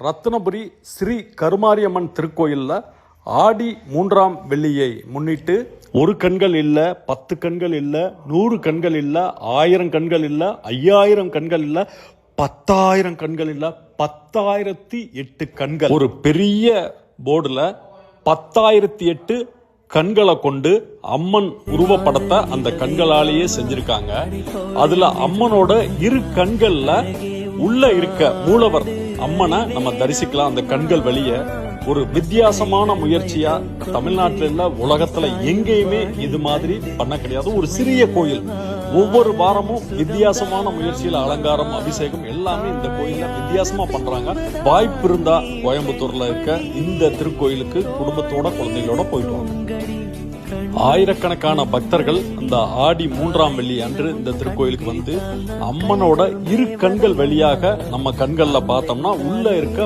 ரத்னபுரி ஸ்ரீ கருமாரியம்மன் திருக்கோயிலில் ஆடி மூன்றாம் வெள்ளியை முன்னிட்டு ஒரு கண்கள் இல்லை பத்து கண்கள் இல்லை நூறு கண்கள் இல்லை ஆயிரம் கண்கள் இல்லை ஐயாயிரம் கண்கள் இல்லை பத்தாயிரம் கண்கள் இல்லை பத்தாயிரத்தி எட்டு கண்கள். ஒரு பெரிய போர்டில் பத்தாயிரத்தி எட்டு கண்களை கொண்டு அம்மன் உருவப்படத்தை அந்த கண்களாலேயே செஞ்சிருக்காங்க. அதுல அம்மனோட இரு கண்கள்ல உள்ள இருக்க மூலவர் அம்மனை நம்ம தரிசிக்கலாம். அந்த கண்கள் வெளியே ஒரு வித்தியாசமான முயற்சியா தமிழ்நாட்டில் இல்ல உலகத்துல எங்கேயுமே இது மாதிரி பண்ண கிடையாது. ஒரு சிறிய கோயில். ஒவ்வொரு வாரமும் வித்தியாசமான முயற்சியில் அலங்காரம் அபிஷேகம் எல்லாமே இந்த கோயில வித்தியாசமா பண்றாங்க. வாய்ப்பு இருந்தா கோயம்புத்தூர்ல இருக்க இந்த திருக்கோயிலுக்கு குடும்பத்தோட குழந்தைகளோட போயிட்டு வாங்க. ஆயிரக்கணக்கான பக்தர்கள் இந்த ஆடி மூன்றாம் வெள்ளி அன்று இந்த திருக்கோயிலுக்கு வந்து அம்மனோட இரு கண்கள் வழியாக நம்ம கண்கள்ல பார்த்தோம்னா உள்ள இருக்க